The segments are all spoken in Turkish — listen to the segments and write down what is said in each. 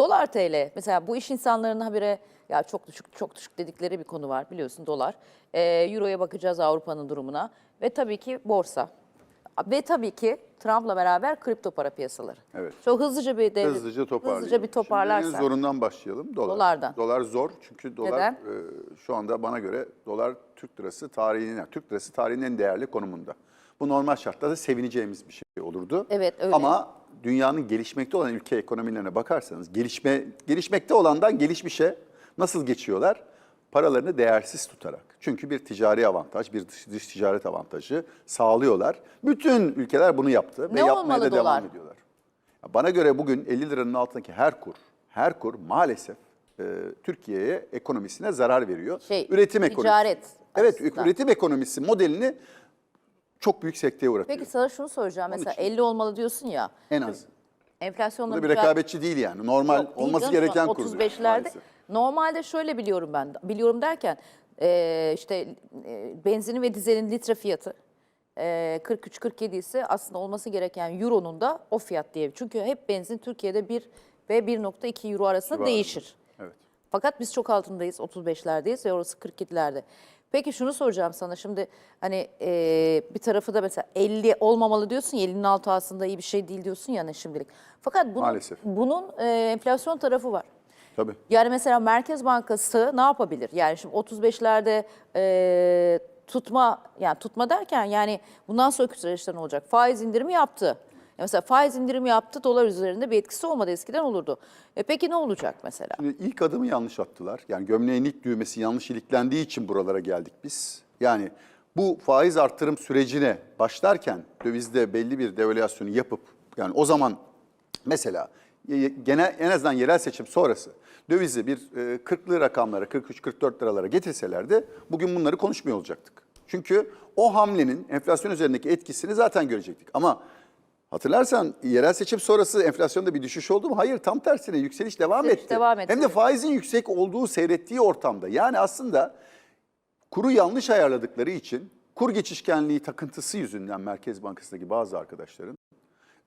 Dolar TL mesela bu iş insanlarının habire ya çok düşük çok düşük dedikleri bir konu var biliyorsun dolar. Ee, Euro'ya bakacağız Avrupa'nın durumuna ve tabii ki borsa. Ve tabii ki Trump'la beraber kripto para piyasaları. Evet. Çok hızlıca bir devlet, Hızlıca hızlıca bir Şimdi toparlarsan. en zorundan başlayalım. Dolar. Dolardan. Dolar zor çünkü dolar Neden? e, şu anda bana göre dolar Türk lirası tarihinin, Türk lirası tarihinin en değerli konumunda. Bu normal şartlarda sevineceğimiz bir şey olurdu. Evet, öyle. Ama dünyanın gelişmekte olan ülke ekonomilerine bakarsanız gelişme gelişmekte olandan gelişmişe nasıl geçiyorlar? Paralarını değersiz tutarak. Çünkü bir ticari avantaj, bir dış, dış ticaret avantajı sağlıyorlar. Bütün ülkeler bunu yaptı ve Ne yapmaya olmalı da dolar? devam ediyorlar. Bana göre bugün 50 liranın altındaki her kur, her kur maalesef e, Türkiye'ye ekonomisine zarar veriyor. Şey, üretim ekonomisi. ticaret Evet, üretim ekonomisi modelini çok büyük sekteye uğratıyor. Peki sana şunu soracağım. Mesela için- 50 olmalı diyorsun ya. en az. Enflasyonla bir mücadele- rekabetçi değil yani. Normal Yok, değil olması canım, gereken kur. 35'lerde. maalesef. Normalde şöyle biliyorum ben. Biliyorum derken e, işte e, benzinin ve dizelin litre fiyatı e, 43-47 ise aslında olması gereken euronun da o fiyat diye. Çünkü hep benzin Türkiye'de 1 ve 1.2 euro arasında Civarında. değişir. Evet. Fakat biz çok altındayız, 35'lerdeyiz ve orası 47'lerde. Peki şunu soracağım sana şimdi hani e, bir tarafı da mesela 50 olmamalı diyorsun ya 50'nin altı aslında iyi bir şey değil diyorsun ya ne şimdilik. Fakat bunun, Maalesef. bunun e, enflasyon tarafı var. Tabii. Yani mesela Merkez Bankası ne yapabilir? Yani şimdi 35'lerde e, tutma yani tutma derken yani bundan sonraki süreçte ne olacak? Faiz indirimi yaptı. Mesela faiz indirimi yaptı dolar üzerinde bir etkisi olmadı eskiden olurdu. E peki ne olacak mesela? Şimdi ilk adımı yanlış attılar. Yani gömleğin ilk düğmesi yanlış iliklendiği için buralara geldik biz. Yani bu faiz artırım sürecine başlarken dövizde belli bir devalüasyonu yapıp yani o zaman mesela genel en azından yerel seçim sonrası dövizi bir e, 40'lı rakamlara 43-44 liralara getirselerdi bugün bunları konuşmuyor olacaktık. Çünkü o hamlenin enflasyon üzerindeki etkisini zaten görecektik. Ama hatırlarsan yerel seçim sonrası enflasyonda bir düşüş oldu mu? Hayır tam tersine yükseliş devam Yükseliş etti. devam etti. Hem de faizin yüksek olduğu seyrettiği ortamda. Yani aslında kuru yanlış ayarladıkları için kur geçişkenliği takıntısı yüzünden Merkez Bankası'ndaki bazı arkadaşların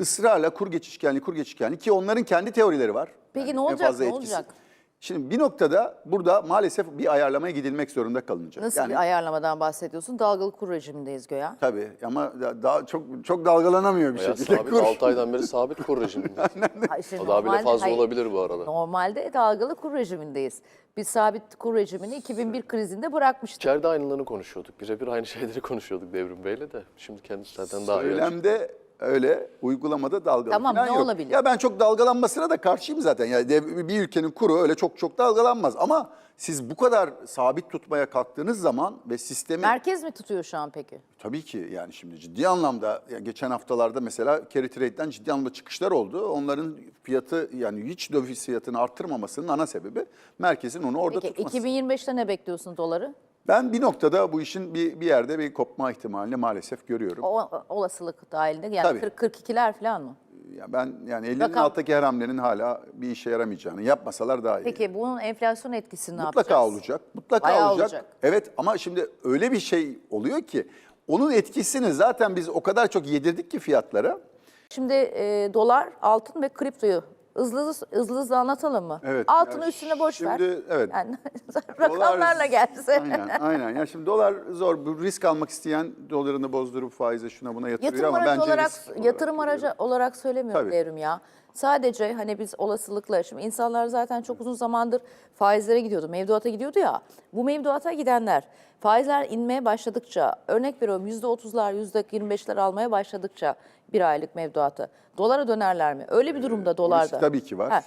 ısrarla kur geçişkenliği, kur geçişkenliği ki onların kendi teorileri var. Peki Yani ne olacak, ne etkisi. olacak? Şimdi bir noktada burada maalesef bir ayarlamaya gidilmek zorunda kalınacak. Nasıl bir ayarlamadan bahsediyorsun? Dalgalı kur rejimindeyiz göya. Tabii ama da- daha çok çok dalgalanamıyor bir Bayağı şekilde sabit kur. 6 aydan beri sabit kur rejiminde. Hayır, şimdi o daha bile normalde- fazla hayır, olabilir bu arada. Normalde dalgalı kur rejimindeyiz. Biz sabit kur rejimini 2001 krizinde bırakmıştık. İçeride aynılarını konuşuyorduk. Birebir aynı şeyleri konuşuyorduk Devrim Bey'le de. Şimdi kendisi zaten daha iyi. açık. Söylemde öyle, uygulamada dalgalı Tamam, falan ne yok. olabilir? Ya ben çok dalgalanmasına da karşıyım zaten. Yani dev- bir ülkenin kuru öyle çok çok dalgalanmaz. Ama siz bu kadar sabit tutmaya kalktığınız zaman ve sistemi... Merkez mi tutuyor şu an peki? Tabii ki yani şimdi ciddi anlamda ya geçen haftalarda mesela carry trade'den ciddi anlamda çıkışlar oldu. Onların fiyatı yani hiç döviz fiyatını arttırmamasının ana sebebi merkezin onu orada Peki tutması. 2025'te ne bekliyorsun doları? Ben bir noktada bu işin bir, bir yerde bir kopma ihtimalini maalesef görüyorum. O olasılık dahilinde yani Tabii. 40 42'ler falan mı? Ya ben yani 50'nin Rakam- alttaki her hamlenin hala bir işe yaramayacağını yapmasalar daha iyi. Peki bunun enflasyon etkisini ne Mutlaka yapacağız? olacak. Mutlaka Bayağı olacak. olacak. Evet ama şimdi öyle bir şey oluyor ki onun etkisini zaten biz o kadar çok yedirdik ki fiyatlara. Şimdi e, dolar, altın ve kriptoyu hızlı hızlı, hızlı hızlı anlatalım mı? Evet, Altını ya üstüne boş ver. şimdi, evet. Yani rakamlarla Dolar- gelse. Aynen, aynen. Ya şimdi dolar zor. Bu risk almak isteyen dolarını bozdurup faize şuna buna yatırıyor Yatırım ama aracı bence olarak risk olarak yatırım aracı olarak söylemiyorum Tabii. devrim ya. Sadece hani biz olasılıkla şimdi insanlar zaten çok uzun zamandır faizlere gidiyordu, mevduata gidiyordu ya. Bu mevduata gidenler faizler inmeye başladıkça, örnek veriyorum %30'lar, %25'ler almaya başladıkça bir aylık mevduatı dolara dönerler mi? Öyle bir durumda dolarda. risk tabii ki var. Ha,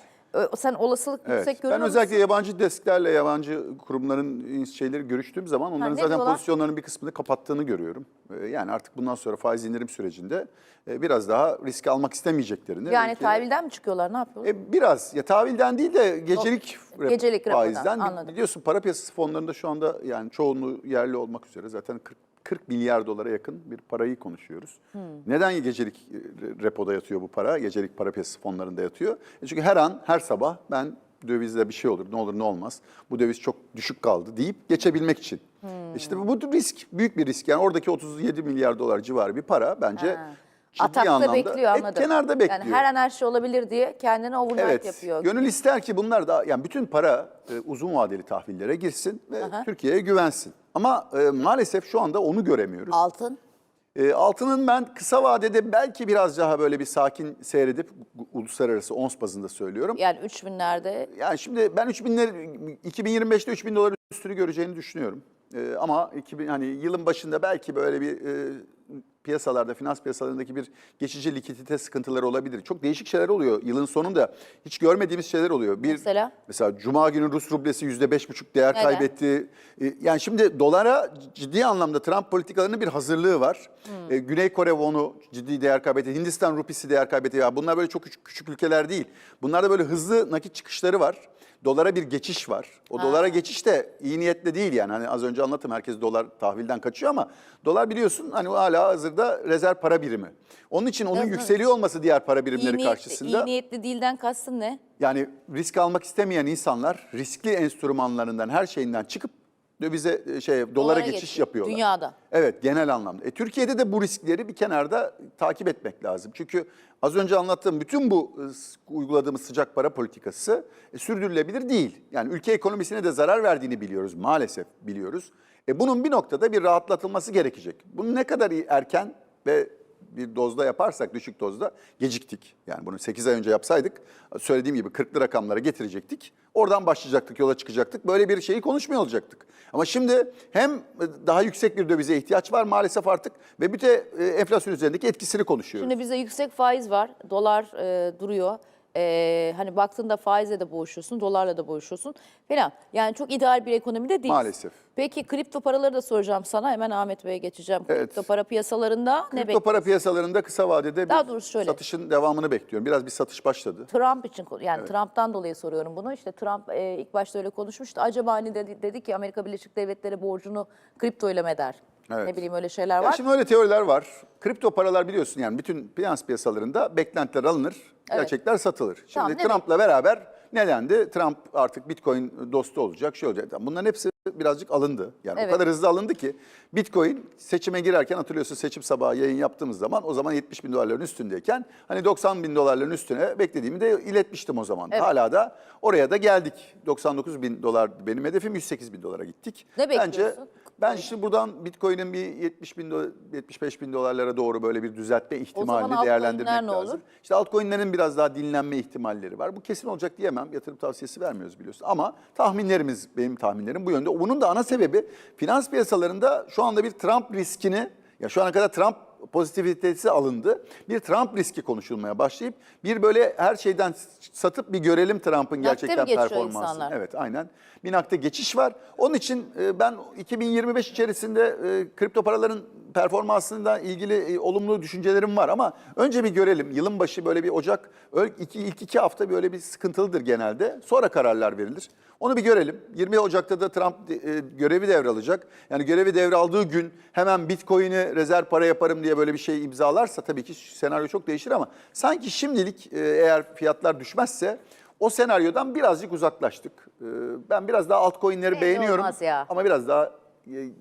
sen olasılık Evet. yüksek Ben görüyor musun? özellikle yabancı desklerle, yabancı kurumların şeyleri görüştüğüm zaman onların ne zaten pozisyonlarının bir kısmını kapattığını görüyorum. Ee, Yani artık bundan sonra faiz indirim sürecinde e, biraz daha risk almak istemeyeceklerini. Yani belki- tahvilden mi çıkıyorlar, ne yapıyorlar? E, biraz ya tahvilden değil de gecelik rep- Gecelik faizden. anladım. Biliyorsun para piyasası fonlarında şu anda yani çoğunluğu yerli olmak üzere zaten 40, 40 milyar dolara yakın bir parayı konuşuyoruz. Hmm. Neden gecelik e, repoda yatıyor bu para? Gecelik para piyasası fonlarında yatıyor. E çünkü her an her sabah ben dövizde bir şey olur ne olur ne olmaz. Bu döviz çok düşük kaldı deyip geçebilmek için. Hmm. İşte bu risk büyük bir risk. Yani oradaki 37 milyar dolar civarı bir para bence Ha. Ciddi Atakta anlamda bekliyor hep anladım. kenarda bekliyor. Yani her an her şey olabilir diye kendine overnight Evet. yapıyor. Gönül ister ki bunlar da yani bütün para e, uzun vadeli tahvillere girsin ve Türkiye'ye güvensin. Ama e, maalesef şu anda onu göremiyoruz. Altın. E, altının ben kısa vadede belki biraz daha böyle bir sakin seyredip uluslararası ons bazında söylüyorum. Yani 3000'lerde Yani şimdi ben 3000'ler 2025'te 3000 dolar üstünü göreceğini düşünüyorum. Ee, ama 2000 hani yılın başında belki böyle bir e, piyasalarda, finans piyasalarındaki bir geçici likidite sıkıntıları olabilir. Çok değişik şeyler oluyor. Yılın sonunda hiç görmediğimiz şeyler oluyor. Bir Mesela? mesela cuma günü Rus rublesi yüzde beş buçuk değer Neden? kaybetti. Ee, Yani şimdi dolara ciddi anlamda Trump politikalarının bir hazırlığı var. Hmm. Ee, Güney Kore wonu ciddi değer kaybetti. Hindistan rupisi değer kaybetti. Ya bunlar böyle çok küçük, küçük ülkeler değil. Bunlarda böyle hızlı nakit çıkışları var. Dolara bir geçiş var. O dolara geçiş de iyi niyetle değil yani. Hani az önce anlattım herkes dolar tahvilden kaçıyor ama dolar biliyorsun hani hala hazırda rezerv para birimi. Onun için onun Evet, evet. yükseliyor olması diğer para iyi birimleri niyetli, karşısında iyi niyetli değilden kastın ne? yani risk almak istemeyen insanlar riskli enstrümanlarından her şeyinden çıkıp dövize e, şey dolara, geçiş geçiyor, yapıyorlar. dünyada. Evet genel anlamda. E, Türkiye'de de bu riskleri bir kenarda takip etmek lazım. Çünkü az önce anlattığım bütün bu e, uyguladığımız sıcak para politikası e, sürdürülebilir değil. Yani ülke ekonomisine de zarar verdiğini biliyoruz maalesef biliyoruz. E, bunun bir noktada bir rahatlatılması gerekecek. Bunu ne kadar iyi erken ve bir dozda yaparsak düşük dozda geciktik. Yani bunu 8 ay önce yapsaydık söylediğim gibi 40'lı rakamlara getirecektik. Oradan başlayacaktık, yola çıkacaktık. Böyle bir şeyi konuşmuyor olacaktık. Ama şimdi hem daha yüksek bir dövize ihtiyaç var maalesef artık ve bir de e, enflasyon üzerindeki etkisini konuşuyoruz. Şimdi bize yüksek faiz var. Dolar e, duruyor. E, hani baktığında faizle de boğuşuyorsun, dolarla da boğuşuyorsun falan. Yani çok ideal bir ekonomide değil. Maalesef. Peki kripto paraları da soracağım sana. Hemen Ahmet Bey'e geçeceğim. Evet. Kripto para piyasalarında ne Kripto bekliyorsun? para piyasalarında kısa vadede Daha bir şöyle. satışın devamını bekliyorum. Biraz bir satış başladı. Trump için yani Trump'tan dolayı soruyorum bunu. İşte Trump e, ilk başta öyle konuşmuştu. Acaba hani dedi, dedi ki Amerika Birleşik Devletleri borcunu kripto ile mi eder? Evet. Ne bileyim öyle şeyler Ya var. şimdi öyle teoriler var. Kripto paralar biliyorsun yani bütün finans piyasalarında beklentiler alınır, Evet. gerçekler satılır. Şimdi Tamam, Trump'la beraber ne dendi? Trump artık Bitcoin dostu olacak, şey olacak. Bunların hepsi birazcık alındı. Yani Evet. o kadar hızlı alındı ki Bitcoin seçime girerken hatırlıyorsun seçim sabahı yayın yaptığımız zaman o zaman 70 bin dolarların üstündeyken hani 90 bin dolarların üstüne beklediğimi de iletmiştim o zaman. Evet. Hala da oraya da geldik. 99 bin dolar benim hedefim 108 bin dolara gittik. Ne Bence bekliyorsun? Ben şimdi buradan Bitcoin'in bir 70 bin, do- 75 bin dolarlara doğru böyle bir düzeltme ihtimalini değerlendirmek ne lazım. olur? İşte altcoin'lerin biraz daha dinlenme ihtimalleri var. Bu kesin olacak diyemem. Yatırım tavsiyesi vermiyoruz biliyorsun. Ama tahminlerimiz, benim tahminlerim bu yönde. Bunun da ana sebebi finans piyasalarında şu anda bir Trump riskini, ya şu ana kadar Trump pozitivitesi alındı. Bir Trump riski konuşulmaya başlayıp bir böyle her şeyden satıp bir görelim Trump'ın gerçekten performansını. Evet aynen. Bir nakde geçiş var. Onun için e, ben 2025 içerisinde e, kripto paraların performansından ilgili e, olumlu düşüncelerim var ama önce bir görelim. Yılın başı böyle bir Ocak, iki, ilk iki hafta böyle bir sıkıntılıdır genelde. Sonra kararlar verilir. Onu bir görelim. 20 Ocak'ta da Trump e, görevi devralacak. Yani görevi devraldığı gün hemen Bitcoin'i rezerv para yaparım diye böyle bir şey imzalarsa tabii ki senaryo çok değişir ama sanki şimdilik e, eğer fiyatlar düşmezse o senaryodan birazcık uzaklaştık. Ee, Ben biraz daha altcoin'leri Belli beğeniyorum olmaz ya. ama biraz daha e,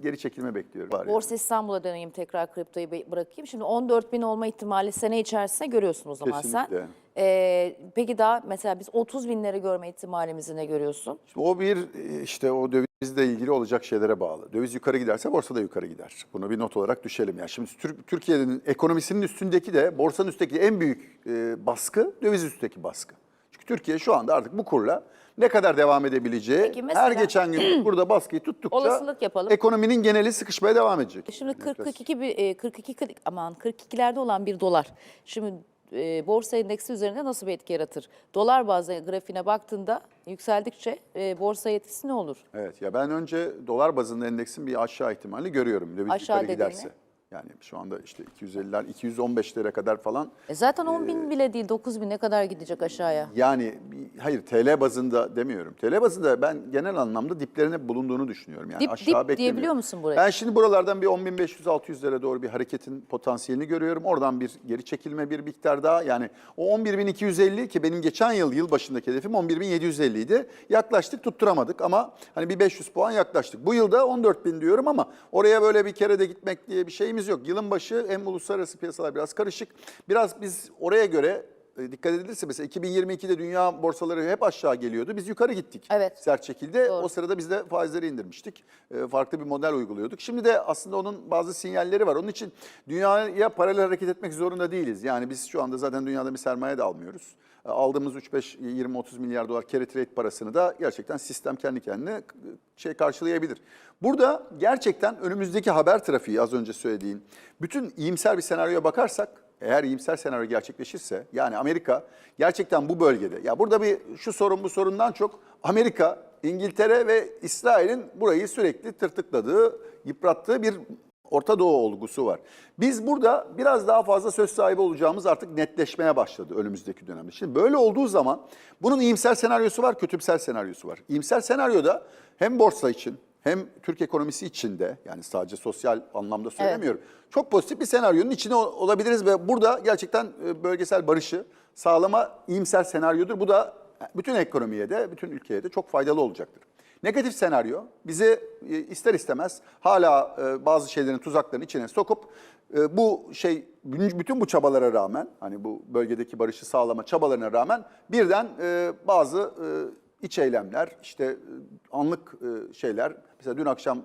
geri çekilme bekliyorum. Var yani. Borsa İstanbul'a döneyim tekrar kriptoyu bırakayım. Şimdi 14 bin olma ihtimali sene içerisinde görüyorsun o zaman Kesinlikle. sen. Ee, peki daha mesela biz 30 binleri görme ihtimalimizi ne görüyorsun? Şimdi o bir e, işte o dövizle ilgili olacak şeylere bağlı. Döviz yukarı giderse borsa da yukarı gider. Bunu bir not olarak düşelim. Yani şimdi Tür- Türkiye'nin ekonomisinin üstündeki de borsanın üstteki en büyük e, baskı döviz üstteki baskı. Çünkü Türkiye şu anda artık bu kurla ne kadar devam edebileceği Peki mesela- her geçen gün burada baskıyı tuttukça Olasılık yapalım. ekonominin geneli sıkışmaya devam edecek. Şimdi 40 42 bir e, 42 kırk- aman 42'lerde olan bir dolar. Şimdi e, borsa endeksi üzerinde nasıl bir etki yaratır? Dolar bazlı grafiğine baktığında yükseldikçe e, borsa etkisi ne olur? Evet ya ben önce dolar bazında endeksin bir aşağı ihtimali görüyorum. Döviz Aşağı yukarı dediğini? giderse. Yani şu anda işte 250'ler 215'lere kadar falan. E zaten 10 bin bile değil 9 bin ne kadar gidecek aşağıya? Yani hayır TL bazında demiyorum. TL bazında ben genel anlamda diplerine bulunduğunu düşünüyorum. Yani Dip- aşağı dip diyebiliyor musun buraya? Ben şimdi buralardan bir 10.500-600'lere doğru bir hareketin potansiyelini görüyorum. Oradan bir geri çekilme bir miktar daha. Yani o 11.250 ki benim geçen yıl yıl başındaki hedefim 11.750 idi. Yaklaştık tutturamadık ama hani bir 500 puan yaklaştık. Bu yılda 14.000 diyorum ama oraya böyle bir kere de gitmek diye bir şeyimiz şeyimiz yok. Yılın başı hem uluslararası piyasalar biraz karışık. Biraz biz oraya göre e, dikkat edilirse mesela 2022'de dünya borsaları hep aşağı geliyordu. Biz yukarı gittik. Evet. Sert şekilde. Doğru. O sırada biz de faizleri indirmiştik. E, farklı bir model uyguluyorduk. Şimdi de aslında onun bazı sinyalleri var. Onun için dünyaya paralel hareket etmek zorunda değiliz. Yani biz şu anda zaten dünyada bir sermaye de almıyoruz. Aldığımız 3-5, 20-30 milyar dolar carry trade parasını da gerçekten sistem kendi kendine e, şey karşılayabilir. Burada gerçekten önümüzdeki haber trafiği az önce söylediğin bütün iyimser bir senaryoya bakarsak eğer iyimser senaryo gerçekleşirse yani Amerika gerçekten bu bölgede ya burada bir şu sorun bu sorundan çok Amerika, İngiltere ve İsrail'in burayı sürekli tırtıkladığı, yıprattığı bir Orta Doğu olgusu var. Biz burada biraz daha fazla söz sahibi olacağımız artık netleşmeye başladı önümüzdeki dönemde. Şimdi böyle olduğu zaman bunun iyimser senaryosu var, kötümser senaryosu var. İyimser senaryoda hem borsa için hem Türk ekonomisi için de yani sadece sosyal anlamda söylemiyorum. Çok pozitif bir senaryonun içine ol- olabiliriz ve burada gerçekten e, bölgesel barışı sağlama iyimser senaryodur. Bu da bütün ekonomiye de, bütün ülkeye de çok faydalı olacaktır. Negatif senaryo bizi e, ister istemez hala e, bazı şeylerin tuzaklarının içine sokup e, bu şey bütün bu çabalara rağmen hani bu bölgedeki barışı sağlama çabalarına rağmen birden bazı iç eylemler, işte anlık şeyler, mesela dün akşam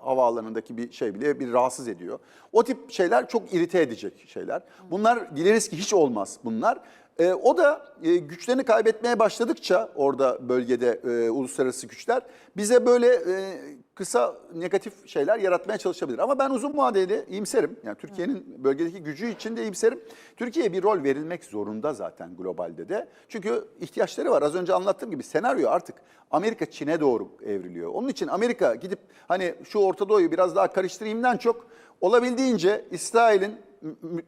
havaalanındaki bir şey bile bir rahatsız ediyor. O tip şeyler çok irite edecek şeyler. Bunlar dileriz ki hiç olmaz bunlar. E, o da e, güçlerini kaybetmeye başladıkça orada bölgede e, uluslararası güçler bize böyle e, kısa negatif şeyler yaratmaya çalışabilir. Ama ben uzun vadeli iyimserim. Yani Türkiye'nin bölgedeki gücü için de iyimserim. Türkiye'ye bir rol verilmek zorunda zaten globalde de. Çünkü ihtiyaçları var. Az önce anlattığım gibi senaryo artık Amerika Çin'e doğru evriliyor. Onun için Amerika gidip hani şu Orta Doğu'yu biraz daha karıştırayımdan çok olabildiğince İsrail'in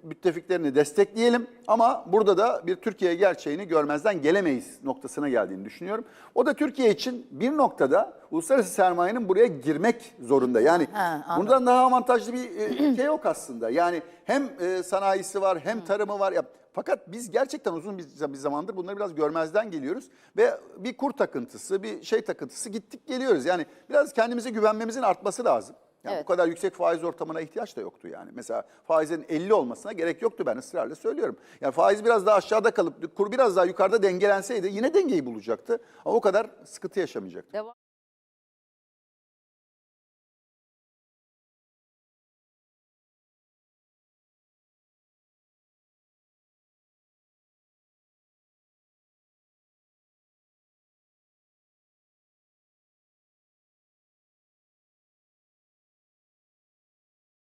müttefiklerini destekleyelim ama burada da bir Türkiye gerçeğini görmezden gelemeyiz noktasına geldiğini düşünüyorum. O da Türkiye için bir noktada uluslararası sermayenin buraya girmek zorunda. Yani anladım. bundan daha avantajlı bir e, ülke yok aslında. Yani hem e, sanayisi var hem tarımı var. Ya, fakat biz gerçekten uzun bir zamandır bunları biraz görmezden geliyoruz ve bir kur takıntısı, bir şey takıntısı gittik geliyoruz. Yani biraz kendimize güvenmemizin artması lazım. Yani Evet. bu kadar yüksek faiz ortamına ihtiyaç da yoktu yani. Mesela faizin 50 olmasına gerek yoktu ben ısrarla söylüyorum. Yani faiz biraz daha aşağıda kalıp kur biraz daha yukarıda dengelenseydi yine dengeyi bulacaktı. Ama o kadar sıkıntı yaşamayacaktı. Devam.